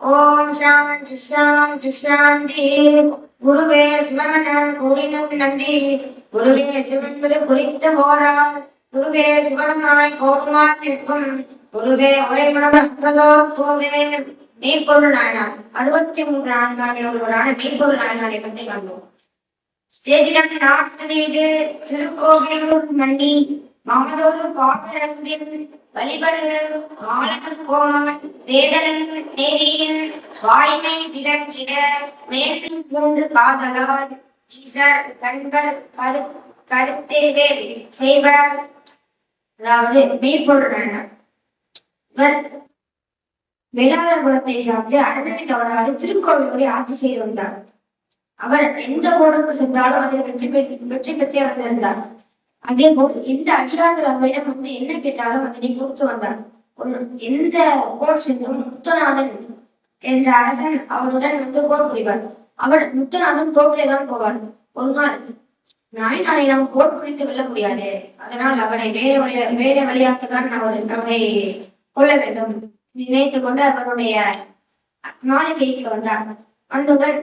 ஓம் சாந்தி சாந்தி சாந்தி. குருவே சிவனன கூறினும் நன்றி குருவே சிவன்பது குறித்த போரால் குருவே சிவனமாய் கோருமான் நிற்கும். குருவே உரைமனமற்றதோ கோவே. மெய்ப்பொருள் நாயனார். அறுபத்தி மூன்று ஆண்கார்கள் ஒருவரான மெய்ப்பொருள் நாயனாரை பற்றி கண்டோம் சேதிரன் நாட்டு நீடு திருக்கோவிலூர் மண்ணி மாதொரு பாகரம்பின் வழிபரு ஆலகர் கோணான் வேதனன் நெறியின் வாய்மை விளங்கிட மேற்கின் மூன்று காதலால் ஈசர் கண்பர் கரு கருத்தெரிவே செய்வர். அதாவது மெய்ப்பொருள் இவர் வேளாளர் குலத்தை சார்ந்து அரணை தவறாது திருக்கோவிலூரை ஆட்சி செய்து வந்தார். அவர் எந்த போருக்கு சென்றாலும் அதில் வெற்றி பெற்று வெற்றி பெற்றே வந்திருந்தார். அதே போல் எந்த அதிகாரிகள் அவரிடம் வந்து என்ன கேட்டாலும் அதனை கொடுத்து வந்தார். ஒரு எந்த போர் சென்றும் முத்துநாதன் என்ற அரசன் அவருடன் வந்து போர் புரிவார். அவர் முத்துநாதன் தோற்றில்தான் போவார். ஒரு நாள் நாயனாரை நாம் போர் புரிந்து வெல்ல முடியாது. அதனால் அவரை வேற வழியா வேற வழியாகத்தான் அவர் அவரை கொள்ள வேண்டும். நினைத்து கொண்டு அவருடைய மாளிகைக்கு வந்தார். வந்தவுடன்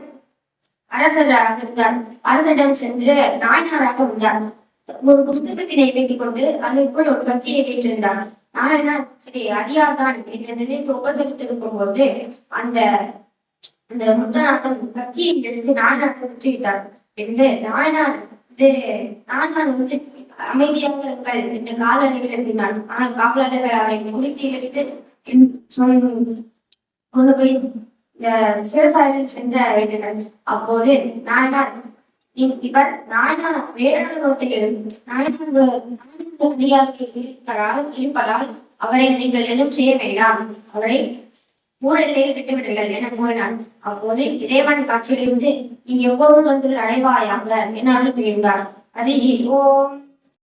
அரசராக இருந்தார். அரசரிடம் சென்று நாயனாராக வந்தார். ஒரு புஸ்தகத்தினை வைத்துக் கொண்டு அதற்குள் ஒரு கத்தியை நான் என்ன சரி அடியார்தான் என்று நினைத்து உபசரித்திருக்கும் போது அந்த அந்த முத்தநாதன் கத்தியை எடுத்து நாயனார் கொடுத்து விட்டார் என்று நாயனார் இது நாயனார் வந்து அமைதியாக இருங்கள் என்று காலணிகள் இருந்தார் ஆனால் காவலர்கள் அவரை முடித்து எடுத்து கொண்டு போய் இந்த சிவசாயில் சென்ற வைத்தனர் அப்போது நாயனார் இவர் நாயனார் வேடாளத்தில் நாயனார் இருப்பதால் அவரை நீங்கள் எதுவும் செய்ய வேண்டாம். அவரை ஊரெல்லையில் விட்டுவிடுங்கள் என கூறினார் அப்போது இறைவன் காட்சியிலிருந்து நீ எப்போதும் வந்து அடைவாயாக? என அனுப்பியிருந்தார் அது ஓம்